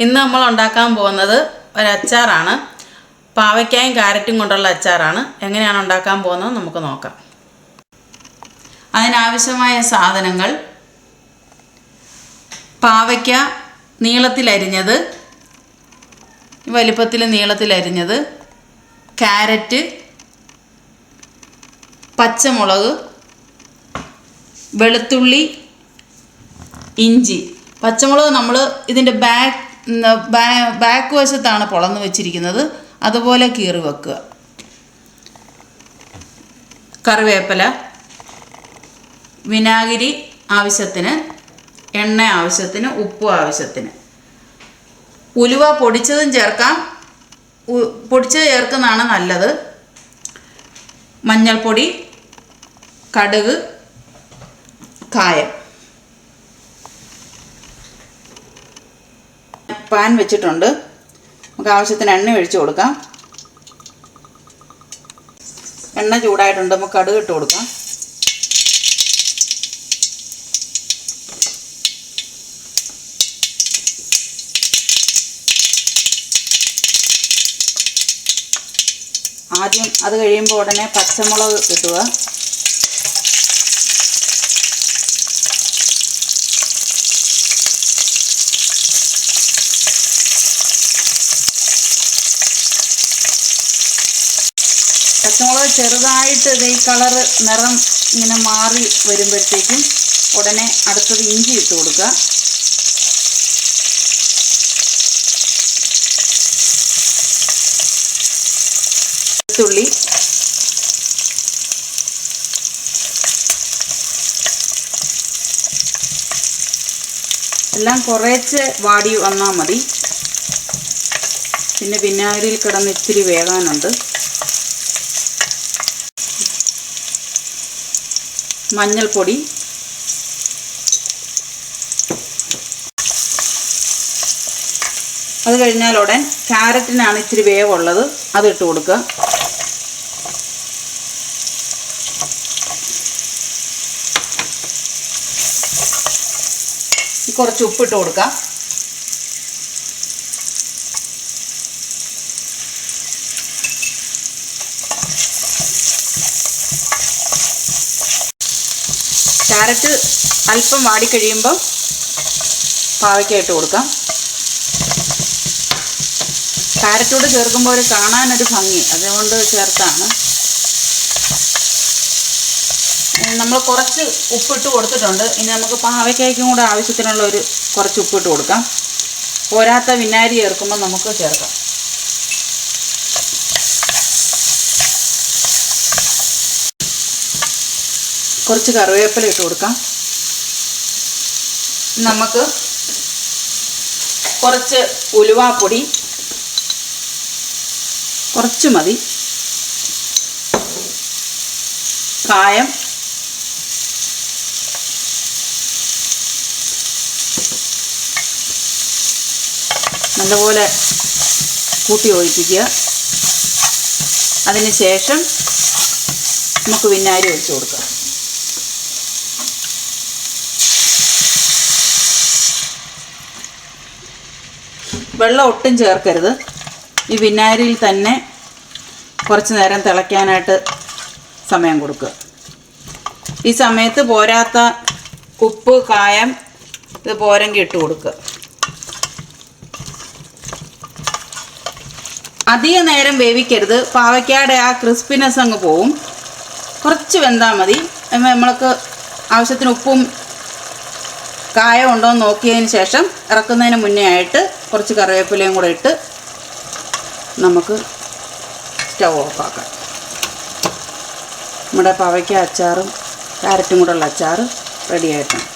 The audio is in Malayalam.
ഇന്ന് നമ്മൾ ഉണ്ടാക്കാൻ പോകുന്നത് ഒരച്ചാറാണ്. പാവയ്ക്കായും കാരറ്റും കൊണ്ടുള്ള അച്ചാറാണ്. എങ്ങനെയാണ് ഉണ്ടാക്കാൻ പോകുന്നത് നമുക്ക് നോക്കാം. അതിനാവശ്യമായ സാധനങ്ങൾ. പാവയ്ക്ക നീളത്തിലരിഞ്ഞത് വലിപ്പത്തിൽ നീളത്തിലരിഞ്ഞത് കാരറ്റ്. പച്ചമുളക്. വെളുത്തുള്ളി. ഇഞ്ചി. പച്ചമുളക് നമ്മൾ ഇതിന്റെ ബാക്ക് ബാക്ക് വശത്താണ് പൊളന്ന് വെച്ചിരിക്കുന്നത്. അതുപോലെ കീറി വെക്കുക. കറിവേപ്പില വിനാഗിരി ആവശ്യത്തിന് എണ്ണ ആവശ്യത്തിന് ഉപ്പ് ആവശ്യത്തിന്. ഉലുവ പൊടിച്ചതും ചേർക്കാം. പൊടിച്ചത് ചേർക്കുന്നതാണ് നല്ലത്. മഞ്ഞൾപ്പൊടി കടുക് കായം. പാൻ വെച്ചിട്ടുണ്ട്. നമുക്ക് ആവശ്യത്തിന് എണ്ണ ഒഴിച്ചു കൊടുക്കാം. എണ്ണ ചൂടായിട്ടുണ്ട് നമുക്ക് കടുക് ഇട്ട് കൊടുക്കാം. ആദ്യം അത് കഴിയുമ്പോൾ ഉടനെ പച്ചമുളക് ഇടുക. പച്ചമുളക് ചെറുതായിട്ട് ഇത് ഈ കളറ് നിറം ഇങ്ങനെ മാറി വരുമ്പോഴത്തേക്കും ഉടനെ അടുത്തത് ഇഞ്ചി ഇട്ട് കൊടുക്കുക. വെളുത്തുള്ളി. എല്ലാം കുറേച്ച് വാടി വന്നാൽ മതി. പിന്നെ വിനാഗിരിയിൽ കിടന്ന് ഇത്തിരി വേകാനുണ്ട്. മഞ്ഞൾപ്പൊടി. അത് കഴിഞ്ഞാൽ ഉടൻ ക്യാരറ്റിനാണ് ഇച്ചിരി വേവുള്ളത്. അത് ഇട്ട് കൊടുക്കുക. കുറച്ച് ഉപ്പിട്ട് കൊടുക്കാം ക്യാരറ്റ് അല്പം വാടിക്കഴിയുമ്പോൾ പാവയ്ക്ക ഇട്ട് കൊടുക്കാം. ക്യാരറ്റോട് ചേർക്കുമ്പോൾ ഒരു കാണാനൊരു ഭംഗി. അതുകൊണ്ട് ചേർത്താണ്. നമ്മൾ കുറച്ച് ഉപ്പിട്ട് കൊടുത്തിട്ടുണ്ട്. ഇനി നമുക്ക് പാവയ്ക്കായ്ക്കും കൂടെ ആവശ്യത്തിനുള്ള ഒരു കുറച്ച് ഉപ്പിട്ട് കൊടുക്കാം. പോരാത്ത വിനാരി ചേർക്കുമ്പോൾ നമുക്ക് ചേർക്കാം. കുറച്ച് കറിവേപ്പില ഇട്ട് കൊടുക്കാം. നമുക്ക് കുറച്ച് ഉലുവാപ്പൊടി കുറച്ച് മതി. കായം നല്ലപോലെ കൂട്ടി ഒഴിപ്പിക്കുക അതിന് ശേഷം നമുക്ക് വിനാഗിരി ഒഴിച്ചു കൊടുക്കാം. വെള്ളം ഒട്ടും ചേർക്കരുത്. ഈ വിനാഗിരിയിൽ തന്നെ കുറച്ച് നേരം തിളയ്ക്കാനായിട്ട് സമയം കൊടുക്കുക. ഈ സമയത്ത് പോരാത്ത ഉപ്പ് കായം ഇത് പോരെങ്കിൽ ഇട്ട് കൊടുക്കുക. അധിക നേരം വേവിക്കരുത്. പാവയ്ക്കാടെ ആ ക്രിസ്പിനെസ് അങ്ങ് പോവും. കുറച്ച് വെന്താൽ മതി. നമ്മൾക്ക് ആവശ്യത്തിന് ഉപ്പും കായം ഉണ്ടോ എന്ന് നോക്കിയതിന് ശേഷം ഇറക്കുന്നതിന് മുന്നേ ആയിട്ട് കുറച്ച് കറിവേപ്പിലയും കൂടെ ഇട്ട് നമുക്ക് സ്റ്റവ് ഓഫാക്കാം. നമ്മുടെ പവയ്ക്ക അച്ചാറും ക്യാരറ്റും കൂടെ ഉള്ള അച്ചാർ റെഡി ആയിട്ടുണ്ട്.